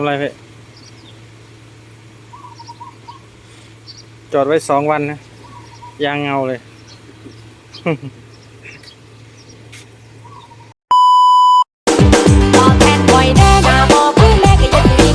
ทำไรพี่จอดไว้สองวันนะยางเงาเลยตอบแทนบ่อยแน่นาบอกเพื่อนแม่ก็ยังวิ่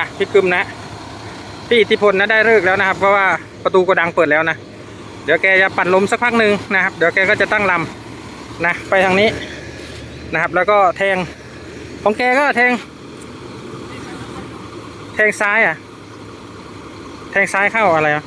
อะพี่กึมนะ พี่อิทธิพลนะได้เลิกแล้วนะครับ เพราะว่าประตูโกดังเปิดแล้วนะ เดี๋ยวแกจะปั่นลมสักพักหนึ่งนะครับ เดี๋ยวแกก็จะตั้งลำนะ ไปทางนี้นะครับ แล้วก็แทง ของแกก็แทง แทงซ้ายอะ แทงซ้ายเข้าอะไรอะ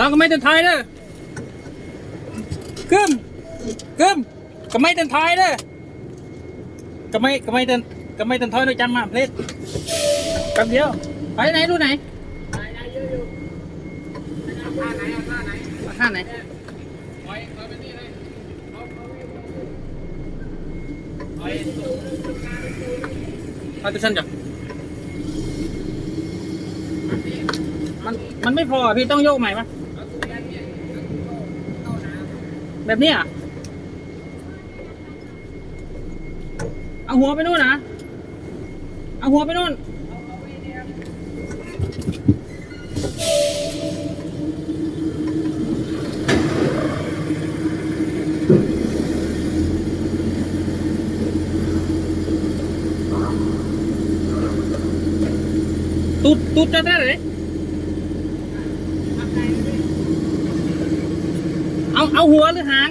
เราก็ไม่เดินท้ายเด้อกึมกึมก็ไม่เดินท้ายเด้อก็ไม่ก็ไม่เดินก็ไม่เดินท้ายด้วยจำมาเพลสแป๊บเดียว ไปไหนดูไหนท่าไหนเอาตัวฉันจ้ะมันมันไม่พอพี่ต้องโยกใหม่ปะ แบบนี้อะเอาหัวไปนู่นนะ เอาหัวไปนู่นตูดตูดจะได้ เอาเอาหัวหรือหาง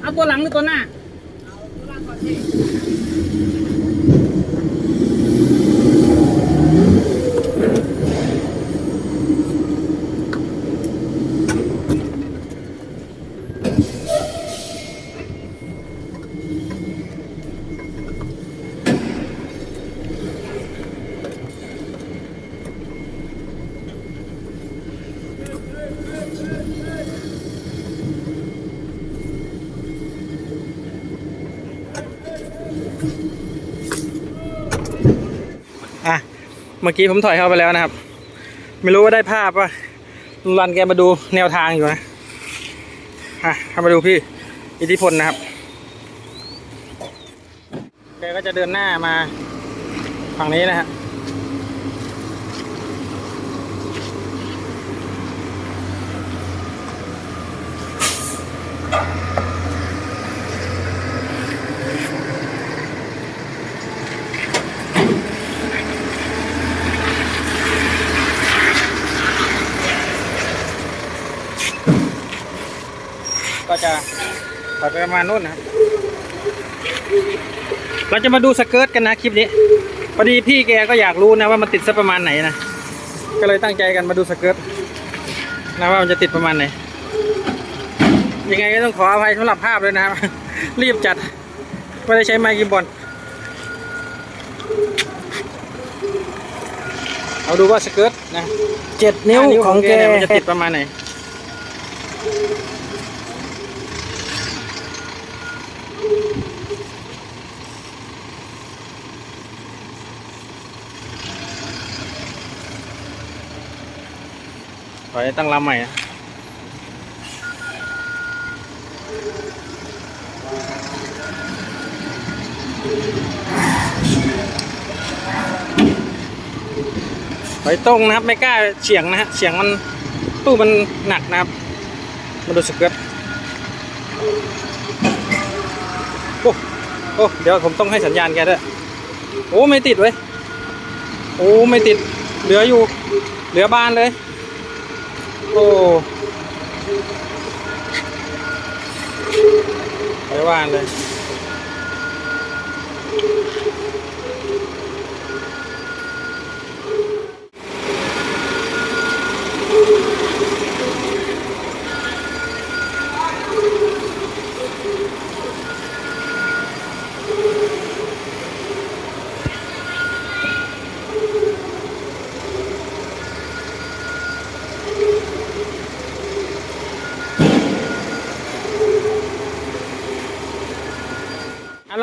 เอาตัวหลังหรือตัวหน้าอะ เมื่อกี้ผมถอยเข้าไปแล้วนะครับ ไม่รู้ว่าได้ภาพว่ารันแกมาดูแนวทางอยู่นะฮะมาดูพี่อิทธิพลนะครับแกก็จะเดินหน้ามาฝั่งนี้นะฮะ อยไปประมาณนู้นนะครับ เราจะมาดูสเกิร์ตกันนะคลิปนี้พอดีพี่แกก็อยากรู้นะว่ามันติดสักประมาณไหนนะ ก็เลยตั้งใจกันมาดูสเกิร์ตนะว่ามันจะติดประมาณไหน ยังไงก็ต้องขออภัยสำหรับภาพเลยนะครับ รีบจัด ไม่ได้ใช้ไมค์กิมบอลเอาดูว่าสเกิร์ตนะเจ็ดนิ้วของแกเนี่ยมันจะติดประมาณไหน อยตั้งลำใหม่นะถอยตรงนะครับ ไม่กล้าเฉียงนะฮะเฉียงมันตู้มันหนักนะครับ มาดูสเกิร์ตโอ้โอ้เดี๋ยวผมต้องให้สัญญาณแกด้วยโอ้ ไม่ติดเว้ยโอ้ ไม่ติด เหลืออยู่ เหลือบานเลย โอ้เห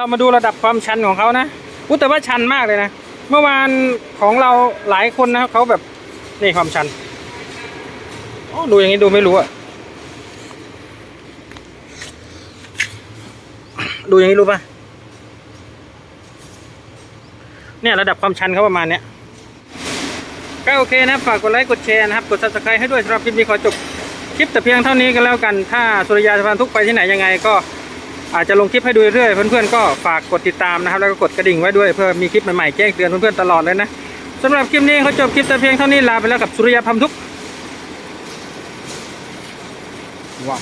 เรามาดูระดับความชันของเขานะพูดแต่ว่าชันมากเลยนะ เมื่อวานของเราหลายคนนะเขาแบบนี่ความชันโอ้ดูอย่างนี้ดูไม่รู้อะดูอย่างนี้รู้ปะเนี่ยระดับความชันเขาประมาณเนี้ยก็โอเคนะฝากกดไลค์กดแชร์นะครับ กด subscribe ให้ด้วยสำหรับคลิปนี้ขอจบคลิปแต่เพียงเท่านี้กันแล้วกัน ถ้าสุริยาสะพานทุกไปที่ไหนยังไงก็ อาจจะลงคลิปให้ดูเรื่อยๆเพื่อนๆก็ฝากกดติดตามนะครับ แล้วก็กดกระดิ่งไว้ด้วยเพื่อมีคลิปใหม่ๆแจ้งเตือนเพื่อนๆตลอดเลยนะสำหรับคลิปนี้เขาจบคลิปแต่เพียงเท่านี้ลาไปแล้วกับสุริยพัมทุกว้าว